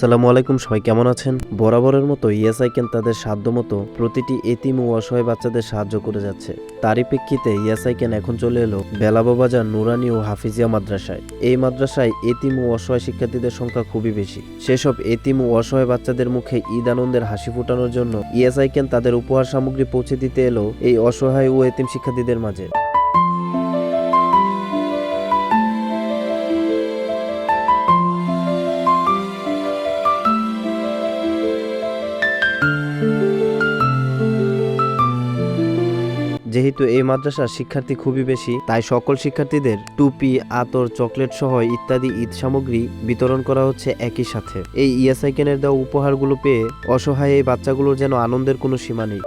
আসসালামু আলাইকুম, সবাই কেমন আছেন? বরাবরের মতো ইয়াসাইকেন তাদের সাধ্য মতো প্রতিটি এতিম ও অসহায় বাচ্চাদের সাহায্য করে যাচ্ছে। তারই প্রেক্ষিতে ইয়াসাইকেন এখন চলে এলো বেলাবা বাজার নুরানি ও হাফিজিয়া মাদ্রাসায়। এই মাদ্রাসায় এতিম ও অসহায় শিক্ষার্থীদের সংখ্যা খুবই বেশি। সেসব এতিম ও অসহায় বাচ্চাদের মুখে ঈদ আনন্দের হাসি ফোটানোর জন্য ইয়াসাইকেন তাদের উপহার সামগ্রী পৌঁছে দিতে এলো এই অসহায় ও এতিম শিক্ষার্থীদের মাঝে। যেহেতু এই মাদ্রাসার শিক্ষার্থী খুবই বেশি, তাই সকল শিক্ষার্থীদের টুপি, আতর, চকলেট সহ ইত্যাদি ঈদ সামগ্রী বিতরণ করা হচ্ছে একই সাথে। এই ইয়াসাইকেনের দেওয়া উপহারগুলো পেয়ে অসহায় এই বাচ্চাগুলোর যেন আনন্দের কোনো সীমা নেই।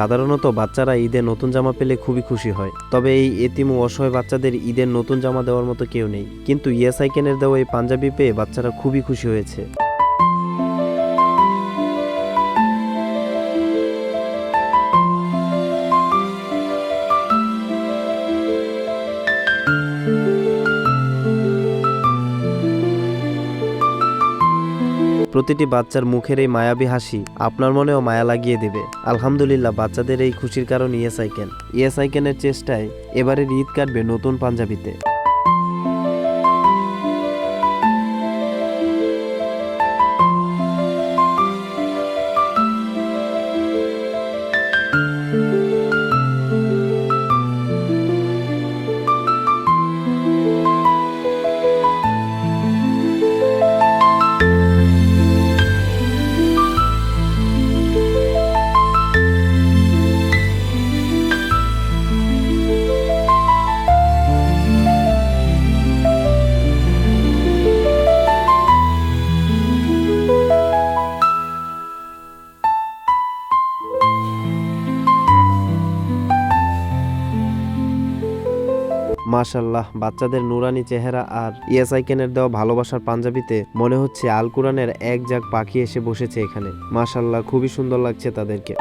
সাধারণত বাচ্চারা ঈদে নতুন জামা পেলে খুবই খুশি হয়। তবে এই এতিম ও অসহায় বাচ্চাদের ঈদের নতুন জামা দেওয়ার মতো কেউ নেই। কিন্তু ইয়াসাইকেনের দেওয়া এই পাঞ্জাবি পেয়ে বাচ্চারা খুবই খুশি হয়েছে। প্রতিটি বাচ্চার মুখের এই মায়াবী হাসি আপনার মনেও মায়া লাগিয়ে দেবে। আলহামদুলিল্লাহ, বাচ্চাদের এই খুশির কারণ ইএসআইকেন ইএসআইকেনের চেষ্টায় এবারের ঈদ কাটবে নতুন পাঞ্জাবিতে। মাশাল্লাহ, বাচ্চাদের নুরানি চেহারা আর ইয়াসাইকেনের দেওয়া ভালোবাসার পাঞ্জাবিতে মনে হচ্ছে আল কোরআনের এক জাগ পাখি এসে বসেছে এখানে। মাশাল্লাহ, খুবই সুন্দর লাগছে তাদেরকে।